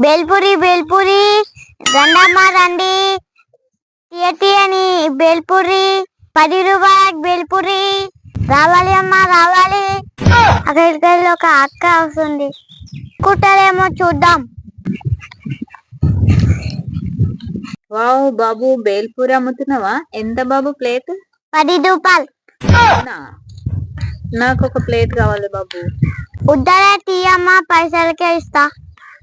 బేల్పూరి బేల్పూరి. రండమ్మ రండి. తీయ తీయని బేల్పూరి. పది రూపాయలకు బేల్పూరి. రావాలి అమ్మ రావాలి. అక్కడికి ఒక అక్క వస్తుంది. కుట్టలేమో చూద్దాం. వావ్ బాబు బేల్పూరి అమ్ముతున్నావా? ఎంత బాబు ప్లేట్? పది రూపాయలు? నాకు ఒక ప్లేట్ కావాలి బాబు. ఉద్దరే తీయమ్మ పైసలకే ఇస్తా.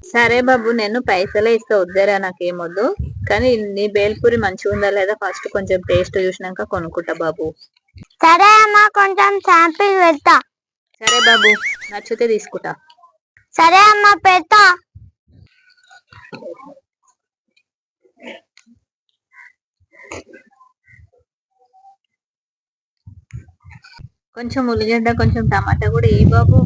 సరే బాబు నేను పైసలే ఇస్తా వద్దరా నాకేమొద్దు కానీ నీ బేల్పూరి మంచిగా ఉందా లేదా ఫస్ట్ కొంచెం టేస్ట్ చూసినాక కొనుక్కుంటా బాబు. సరే అమ్మ కొంచెం శాంపిల్ పెడతా. సరే బాబు నచ్చితే తీసుకుంటా. సరే అమ్మ పెడతా. కొంచెం ఉల్లిగడ్డ కొంచెం టమాటా కూడా ఏ బాబు.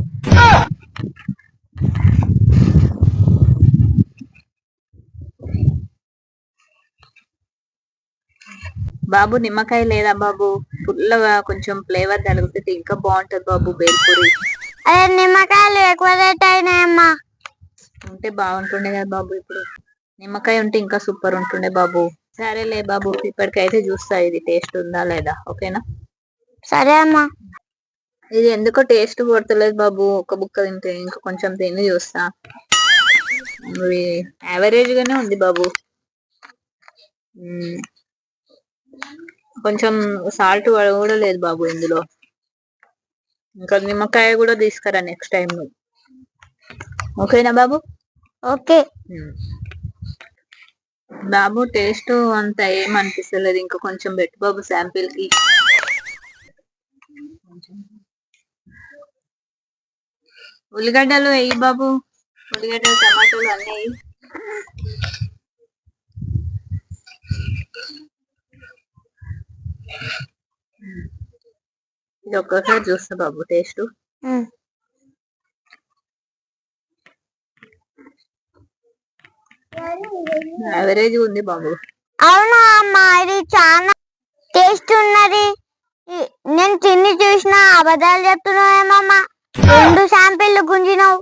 బాబు నిమ్మకాయ లేదా బాబు? పుల్లగా కొంచెం ఫ్లేవర్ తగిలితే ఇంకా బాగుంటది బాబు బేల్పూరి అదే నిమ్మకాయలు ఎక్కువ రేట్ అయినాయమ్మా ఉంటే బాగుంటుండే కదా బాబు ఇప్పుడు. నిమ్మకాయ ఉంటే ఇంకా సూపర్ ఉంటుండే బాబు. సరేలే బాబు ఇప్పటికైతే చూస్తా ఇది టేస్ట్ ఉందా లేదా ఓకేనా? సరే అమ్మా. ఇది ఎందుకో టేస్ట్ కొడతలేదు బాబు ఒక బుక్క తింటే ఇంకా కొంచెం తిని చూస్తా. యావరేజ్ గానే ఉంది బాబు. కొంచెం సాల్ట్ కూడా లేదు బాబు ఇందులో. ఇంకా నిమ్మకాయ కూడా తీసుకురా నెక్స్ట్ టైం ఓకేనా బాబు? ఓకే. బాబు టేస్ట్ అంత ఏం అనిపిస్తలేదు. ఇంకా కొంచెం పెట్టు బాబు శాంపిల్కి. ఉల్లిగడ్డలు వేయి బాబు. ఉల్లిగడ్డలు టమాటాలు అన్ని ఇది ఒక్కసారి చూస్తా బాబు టేస్ట్. యావరేజ్ ఉంది బాబు అవునా అమ్మా ఇది చాలా టేస్ట్ ఉన్నది నేను తిని చూసిన అబద్ధాలు చెప్తున్నావేమమ్మా రెండు శాంపిల్ గుంజినావు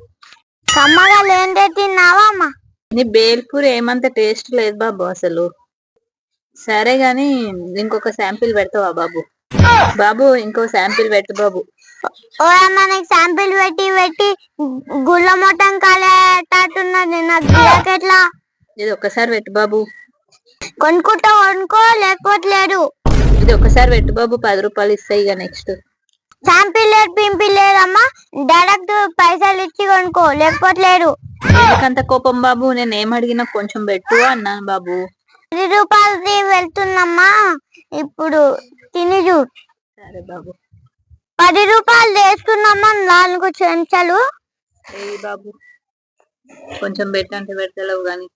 కమ్మగా లేందే తిన్నావా అమ్మా నీ బేల్పూరి ఏమంత టేస్ట్ లేదు బాబు అసలు సరే గాని ఇంకొక శాంపిల్ పెడతావా బాబు? బాబు ఇంకో శాంపిల్ పెట్టు బాబు. ఓ అమ్మ నీకు శాంపిల్ పెట్టి పెట్టి గుళ్ళ మొట్టం కాలేటట్టున్నది నాకు గిరాకెట్లా ఇది ఒక్కసారి పెట్టు బాబు. కొనుక్కుంటా కొనుక్కో లేకపోతే లేదు. ఇది ఒక్కసారి పెట్టు బాబు పది రూపాయలు ఇస్తాయి ఇక నెక్స్ట్. శాంపిల్ లేదు పింపిల్ లేదమ్మా డైరెక్ట్ పైసలు ఇచ్చి కొనుక్కో లేకపోతే లేదు. ఎందుకంత కోపం బాబు? నేను ఏం అడిగినా కొంచెం పెట్టు అన్నాను బాబు. రూపాయలది వెళ్తుందమ్మా ఇప్పుడు తిని చూడు సరే బాబు. పది రూపాయలు తీసుకున్నామా నాలుగు చెంచాలు? బాబు కొంచెం పెట్టంటే పెడతలేవు గాని.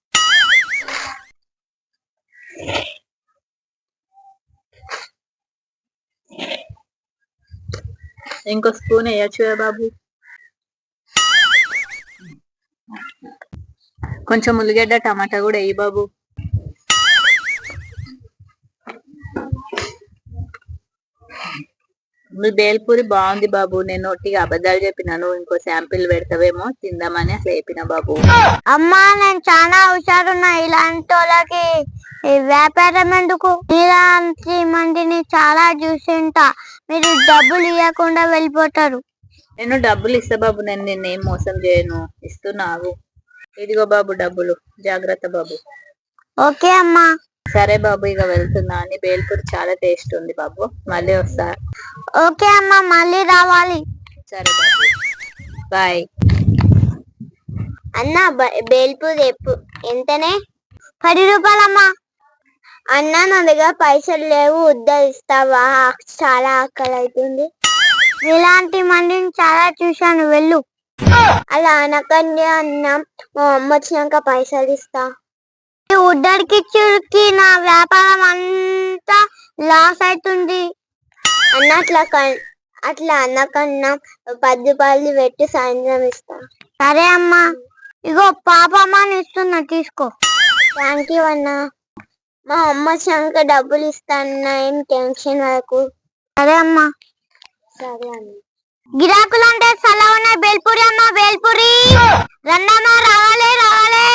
ఇంకో స్పూన్ వేయచ్చు కదా బాబు. కొంచెం ఉల్లిగడ్డ టమాటా కూడా వేయి బాబు. మీ బేల్పూరి బాగుంది బాబు. నేను ఒట్టిగా అబద్ధాలు చెప్పినాను ఇంకో శాంపిల్ పెడతావేమో? తిందామని అట్లా చెప్పిన బాబు. అమ్మా నేను చాలా హుషారున్నా. ఇలాంటి వాళ్ళకి ఈ వ్యాపారం ఎందుకు? ఇలాంటి మందిని చాలా చూసింటా మీరు డబ్బులు ఇవ్వకుండా వెళ్ళిపోతారు. నేను డబ్బులు ఇస్తా బాబు. నేను నిన్నేం మోసం చేయను. ఇస్తున్నావు. ఇదిగో బాబు డబ్బులు. జాగ్రత్త బాబు. ఓకే అమ్మా. సరే బాబు ఇక వెళ్తున్నా అని. బేల్పూరి చాలా టేస్ట్ ఉంది బాబు. మళ్ళీ వస్తా. ఓకే అమ్మా మళ్ళీ రావాలి. సరే బాబు. బాయ్. అన్న బేల్పూర్ ఎప్పు ఎంతనే? పది రూపాయలమ్మా. అన్న నా దగ్గర పైసలు లేవు ఉద్ధరిస్తావా చాలా ఆకలి అవుతుంది ఇలాంటి మందిని చాలా చూశాను వెళ్ళు. అలా అనకండి అన్న మా అమ్మ వచ్చినాక పైసలు ఇస్తా. ఈ ఉద్దరికి నా వ్యాపారం అంతా లాస్ అవుతుంది అన్న అట్లా కన్- అట్లా అన్నకన్నా పది రూపాయలు పెట్టి సాయంత్రం ఇస్తా. సరే అమ్మా. ఇగో పాప అని ఇస్తున్నా తీసుకో. థ్యాంక్ యూ అన్న. మా అమ్మ వచ్చినాక డబ్బులు ఇస్తాను ఏం టెన్షన్ వరకు సరే అమ్మా. సరే అన్న. గిరాకులు అంటే సలా ఉన్నాయి బేల్పూరి అమ్మ బేల్పూరి. రండమ్మా రావాలి రావాలి.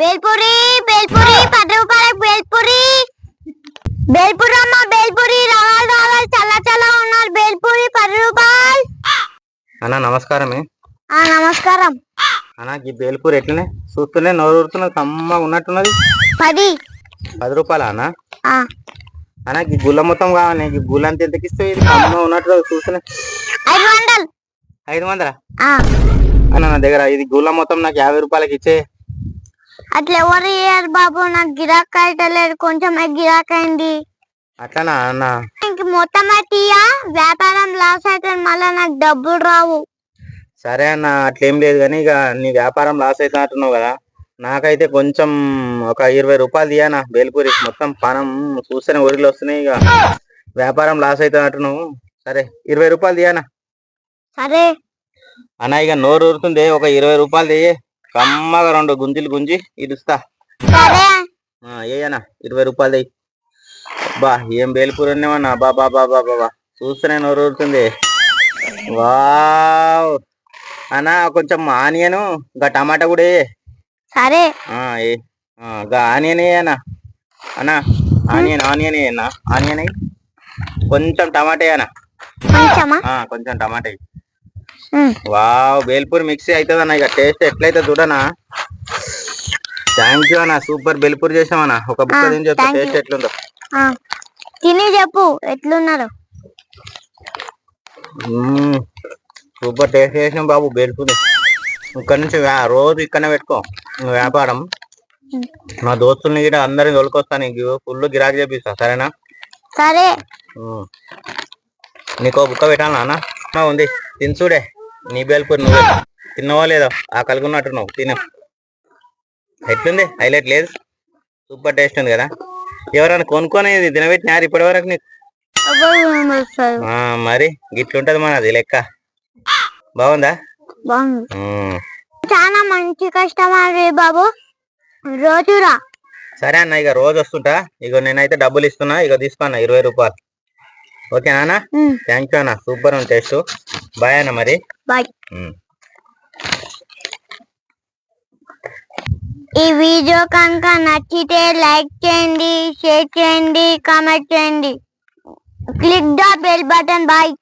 బేల్పూరి బేల్పూరి పది రూపాయలకు బేల్పూరి. బేల్పూరి అమ్మ బేల్పూరి రావాలి రావాలి చల్ల చల్ల ఉన్నారు. బేల్పూరి పది రూపాయలు అన్న నమస్కారమే. ఆ నమస్కారం. అన్న ఈ బేల్పూర్ ఎట్లనే? చూస్తూనే నోరు ఊరుతున్నది కమ్మ ఉన్నట్టున్నది. పది. పది రూపాయల అన్న? ఆ. అన్న ఈ గుల్ల మొత్తం కావాలి ఈ గుల్ల అంత ఎంతకి ఇస్తే ఇది కమ్మ ఉన్నట్టు చూస్తూనే. ఐదు వందలు. ఐదు వందల? అన్న నా దగ్గర ఇది గుల్ల మొత్తం నాకు యాభై రూపాయలకి ఇచ్చే. అట్లా ఎవరు ఇయ్యారు బాబు నాకు గిరాక్ లేదు కొంచెం గిరాక్ అయింది. అట్లనా అన్న? ఇంక మొత్తం అట్టియా వ్యాపారం లాస్ అయితే మళ్ళీ నాకు డబ్బులు రావు. సరే అన్న అట్లేం లేదు కానీ ఇక నీ వ్యాపారం లాస్ అవుతున్నట్టున్నావు కదా నాకైతే కొంచెం ఒక ఇరవై రూపాయలు తీయనా బేల్పూరి మొత్తం పానం చూస్తేనే ఊరిలో వస్తున్నాయి ఇక వ్యాపారం లాస్ అవుతున్నట్టున్నావు సరే ఇరవై రూపాయలు తీయనా సరే. అన్న ఇక నోరు ఊరుతుంది ఒక ఇరవై రూపాయలు తీయే. కమ్మగా రెండు గుంజీలు గుంజి ఇడుస్తా. సరే. ఏయన్నా ఇరవై రూపాయలు బా ఏం బేలుపూరి ఉన్నామన్నా బా బా బా బా బా చూస్తేనే నోరు ఊరుతుంది వావ్. అన్న కొంచెం ఆనియన్ ఇంకా టమాటా కూడా. సరే. గా ఆనియన్ అన్న. అన్న ఆనియన్ ఆనియన్ అన్న. ఆనియన్. కొంచెం టమాటా అన్న. కొంచెం టమాటా. వావ్ బేల్పూర్ మిక్సీ అవుతుంది అన్న ఇక టేస్ట్ ఎట్లయితే చూడనా థ్యాంక్ యూ అన్న సూపర్ బేల్పూర్ చేసామన్న ఒక బుక్క తిని చెప్తా. టేస్ట్ ఎట్లుందో. తిని చెప్పు ఎట్లున్నారు. సూపర్ టేస్ట్ చేసాం బాబు బేల్పూర్ ఇక్కడ నుంచి రోజు ఇక్కడనే పెట్టుకో వ్యాపారం. మా దోస్తుల్ని కూడా అందరిని తోలుకొస్తా నీకు ఫుల్ గిరాకీ చేపిస్తా సరేనా సరే. నీకో బుక్క పెట్టాలా ఉంది తిని చూడే నీ బేల్పూర్ నువ్వే. తిన్నవో లేదో? ఆ కలుగున్నట్టు నువ్వు తిను. ఎట్లుంది? హైలైట్ లేదు? సూపర్ టేస్ట్ ఉంది కదా? ఎవరైనా కొనుక్కొని తినబెట్టినారు ఇప్పటి వరకు నీకు? మరి గిట్లుంటది మనది లెక్క. బాగుందా. చాలా మంచి కస్టమర్ బాబు. రోజురా సరే అన్న ఇక రోజు వస్తుంటా. ఇక నేనైతే డబ్బులు ఇస్తున్నా. ఇక తీసుకున్నా ఇరవై రూపాయలు. Okay um. థ్యాంక్ యూ అన్న. సూపర్ ఉంది టేస్ట్. బాయ్ అన్న మరి. బాయ్. ఈ వీడియో కనుక నచ్చితే లైక్ చేయండి షేర్ చేయండి కామెంట్ చేయండి. Click the bell button. Bye.